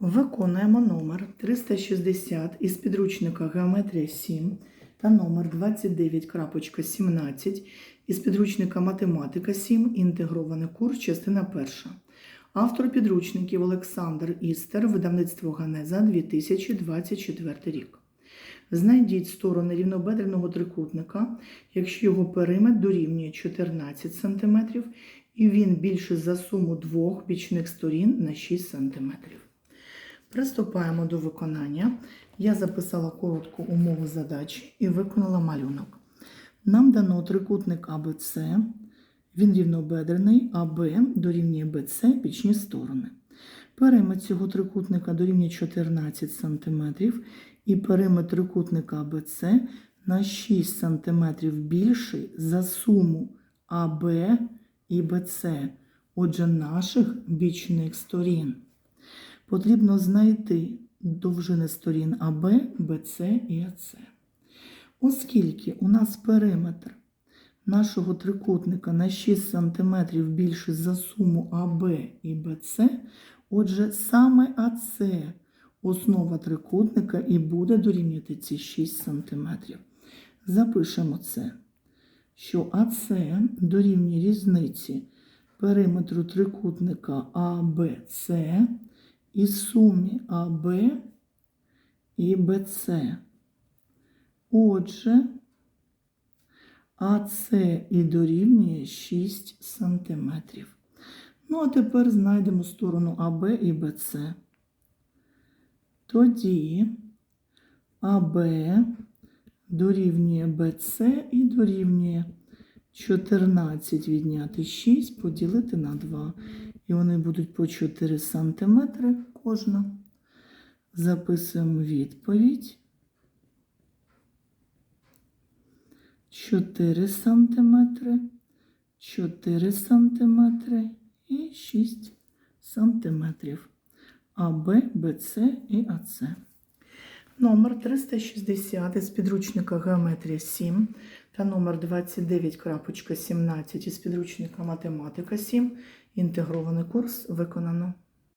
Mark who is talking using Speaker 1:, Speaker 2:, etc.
Speaker 1: Виконуємо номер 360 із підручника Геометрія 7 та номер 29.17 із підручника Математика 7. Інтегрований курс, частина перша. Автор підручників Олександр Істер, видавництво Ганеза 2024 рік. Знайдіть сторони рівнобедреного трикутника, якщо його периметр дорівнює 14 см і він більше за суму двох бічних сторін на 6 см. Приступаємо до виконання. Я записала коротку умову задачі і виконала малюнок. Нам дано трикутник АБЦ, він рівнобедрений, АБ дорівнює БЦ бічні сторони. Периметр цього трикутника дорівнює 14 см і периметр трикутника АБЦ на 6 см більший за суму АБ і БЦ, отже, наших бічних сторін. Потрібно знайти довжини сторін АБ, БЦ і АЦ. Оскільки у нас периметр нашого трикутника на 6 см більше за суму АБ і БЦ, отже, саме АЦ основа трикутника і буде дорівнювати ці 6 см. Запишемо це, що АЦ дорівнює різниці периметру трикутника АБЦ і сумі АБ і БЦ. Отже, АЦ і дорівнює 6 см. Ну, а тепер знайдемо сторону АБ і БЦ. Тоді АБ дорівнює БЦ і дорівнює 14 відняти 6 поділити на 2. І вони будуть по 4 см кожна. Записуємо відповідь. 4 см, 4 см і 6 см. АБ, БЦ і АЦ. Номер 360 із підручника Геометрія 7 та номер 29.17 із підручника Математика 7. Інтегрований курс виконано.